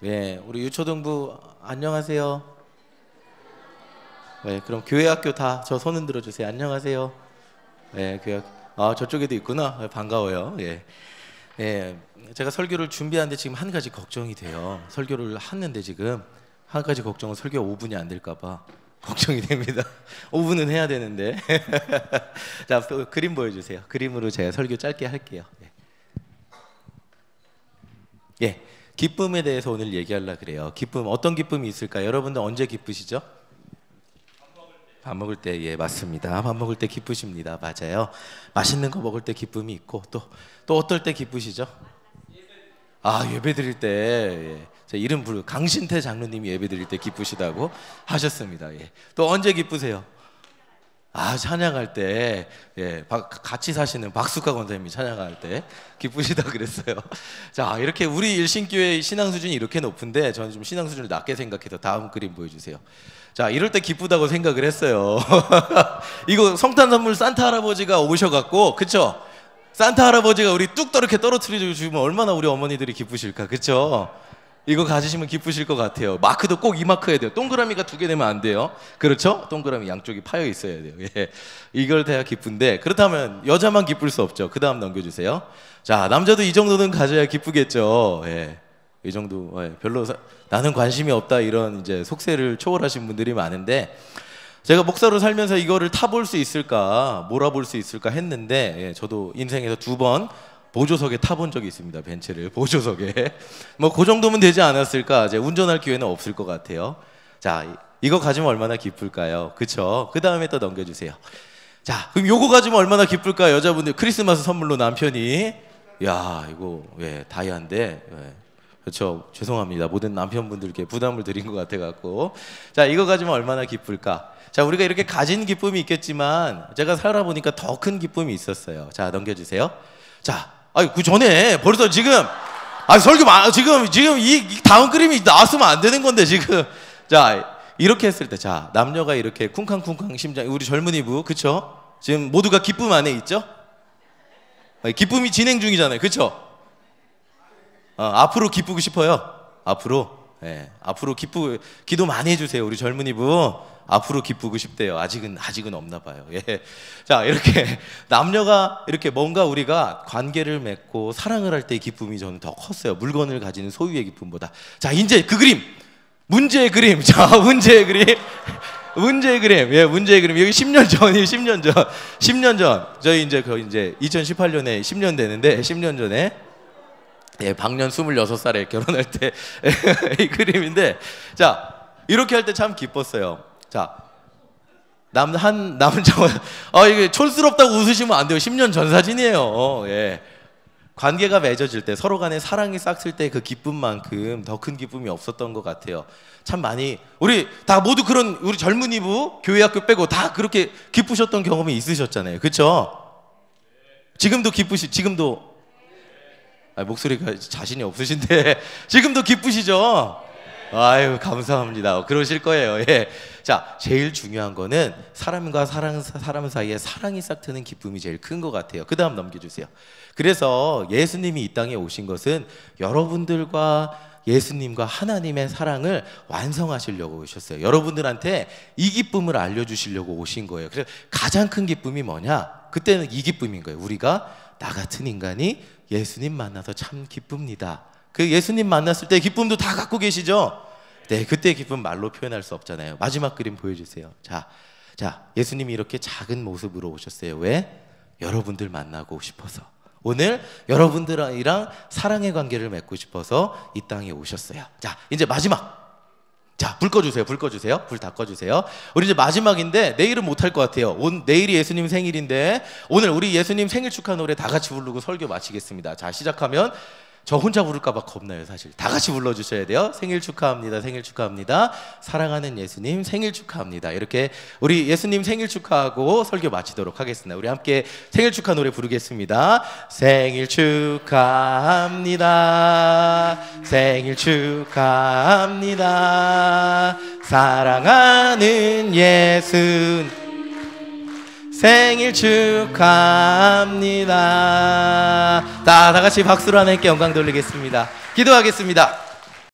네, 우리 유초등부 안녕하세요. 네, 그럼 교회 학교 다 저 손 흔들어 주세요. 안녕하세요. 네, 교회 학- 아 저쪽에도 있구나. 네, 반가워요. 예. 예, 제가 설교를 준비하는데 지금 한 가지 걱정이 돼요. 설교를 하는데 지금 한 가지 걱정은 설교 5분이 안 될까 봐 걱정이 됩니다. 5분은 해야 되는데. 자, 또 그림 보여 주세요. 그림으로 제가 설교 짧게 할게요. 예. 예, 기쁨에 대해서 오늘 얘기하려 그래요. 기쁨 어떤 기쁨이 있을까? 요 여러분들 언제 기쁘시죠? 밥 먹을 때 예 맞습니다. 밥 먹을 때 기쁘십니다. 맞아요. 맛있는 거 먹을 때 기쁨이 있고 또 또 어떨 때 기쁘시죠? 아 예배 드릴 때 예. 제 이름 부르 강신태 장로님이 예배 드릴 때 기쁘시다고 하셨습니다. 예. 또 언제 기쁘세요? 아 찬양할 때 예, 바- 같이 사시는 박수카 권사님이 찬양할 때 기쁘시다 그랬어요. 자 이렇게 우리 일신교회 신앙 수준이 이렇게 높은데 저는 좀 신앙 수준을 낮게 생각해서 다음 그림 보여주세요. 자 이럴 때 기쁘다고 생각을 했어요. 이거 성탄 선물 산타 할아버지가 오셔갖고 그쵸? 산타 할아버지가 우리 뚝 떨어뜨려 주시면 얼마나 우리 어머니들이 기쁘실까 그쵸? 이거 가지시면 기쁘실 것 같아요. 마크도 꼭 이 마크 해야 돼요. 동그라미가 두 개 되면 안 돼요. 그렇죠? 동그라미 양쪽이 파여 있어야 돼요. 예. 이걸 돼야 기쁜데 그렇다면 여자만 기쁠 수 없죠. 그 다음 넘겨주세요. 자 남자도 이 정도는 가져야 기쁘겠죠. 예. 이 정도 예, 별로 사- 나는 관심이 없다 이런 이제 속세를 초월하신 분들이 많은데 제가 목사로 살면서 이거를 타볼 수 있을까 몰아볼 수 있을까 했는데 예, 저도 인생에서 두번 보조석에 타본 적이 있습니다 벤츠를. 보조석에. 뭐 그 정도면 되지 않았을까. 이제 운전할 기회는 없을 것 같아요. 자 이- 이거 가지면 얼마나 기쁠까요? 그쵸? 그 다음에 또 넘겨주세요. 자 그럼 요거 가지면 얼마나 기쁠까 여자분들 크리스마스 선물로 남편이. 야 이거 예 다이아인데 예. 그렇죠 죄송합니다. 모든 남편분들께 부담을 드린 것 같아 갖고. 자 이거 가지면 얼마나 기쁠까? 자 우리가 이렇게 가진 기쁨이 있겠지만 제가 살아보니까 더 큰 기쁨이 있었어요. 자 넘겨주세요. 자 아니 그 전에 벌써 지금 아 설교 마, 지금 지금 이, 이 다음 그림이 나왔으면 안 되는 건데 지금. 자 이렇게 했을 때 자 남녀가 이렇게 쿵쾅쿵쾅 심장 우리 젊은이 부 그쵸? 지금 모두가 기쁨 안에 있죠? 기쁨이 진행 중이잖아요. 그쵸? 어, 앞으로 기쁘고 싶어요. 앞으로. 예, 앞으로 기쁘 기도 많이 해주세요. 우리 젊은이부 앞으로 기쁘고 싶대요. 아직은 아직은 없나 봐요. 예. 자 이렇게 남녀가 이렇게 뭔가 우리가 관계를 맺고 사랑을 할 때의 기쁨이 저는 더 컸어요. 물건을 가지는 소유의 기쁨보다. 자 이제 그 그림 문제의 그림. 자 문제의 그림. 문제의 그림. 예, 문제의 그림. 여기 10년 전이 10년 전. 10년 전. 저희 이제 그 이제 2018년에 10년 되는데 10년 전에 예, 방년 26살에 결혼할 때 이 그림인데 자 이렇게 할 때 참 기뻤어요. 자 남 한 남자 아 이게 촌스럽다고 웃으시면 안 돼요. 10년 전 사진이에요. 예. 관계가 맺어질 때 서로 간에 사랑이 싹쓸 때 그 기쁨만큼 더 큰 기쁨이 없었던 것 같아요. 참 많이 우리 다 모두 그런 우리 젊은이 부 교회 학교 빼고 다 그렇게 기쁘셨던 경험이 있으셨잖아요. 그렇죠? 지금도 기쁘시 지금도 아, 목소리가 자신이 없으신데 지금도 기쁘시죠? 아유 감사합니다. 그러실 거예요. 예. 자 제일 중요한 거는 사람과 사람 사람 사이에 사랑이 싹 트는 기쁨이 제일 큰 것 같아요. 그 다음 넘겨주세요. 그래서 예수님이 이 땅에 오신 것은 여러분들과 예수님과 하나님의 사랑을 완성하시려고 오셨어요. 여러분들한테 이 기쁨을 알려주시려고 오신 거예요. 그래서 가장 큰 기쁨이 뭐냐? 그때는 이 기쁨인 거예요. 우리가 나 같은 인간이 예수님 만나서 참 기쁩니다. 그 예수님 만났을 때 기쁨도 다 갖고 계시죠? 네, 그때 기쁨 말로 표현할 수 없잖아요. 마지막 그림 보여주세요. 자, 자, 예수님이 이렇게 작은 모습으로 오셨어요. 왜? 여러분들 만나고 싶어서. 오늘 여러분들이랑 사랑의 관계를 맺고 싶어서 이 땅에 오셨어요. 자, 이제 마지막. 자, 불 꺼주세요. 불 꺼주세요. 불 다 꺼주세요. 우리 이제 마지막인데 내일은 못할 것 같아요. 온 내일이 예수님 생일인데 오늘 우리 예수님 생일 축하 노래 다 같이 부르고 설교 마치겠습니다. 자, 시작하면 저 혼자 부를까봐 겁나요, 사실. 다 같이 불러주셔야 돼요. 생일 축하합니다. 생일 축하합니다. 사랑하는 예수님 생일 축하합니다. 이렇게 우리 예수님 생일 축하하고 설교 마치도록 하겠습니다. 우리 함께 생일 축하 노래 부르겠습니다. 생일 축하합니다. 생일 축하합니다. 사랑하는 예수님 생일 축하합니다. 다, 다 같이 박수로 하나님께 영광 돌리겠습니다. 기도하겠습니다.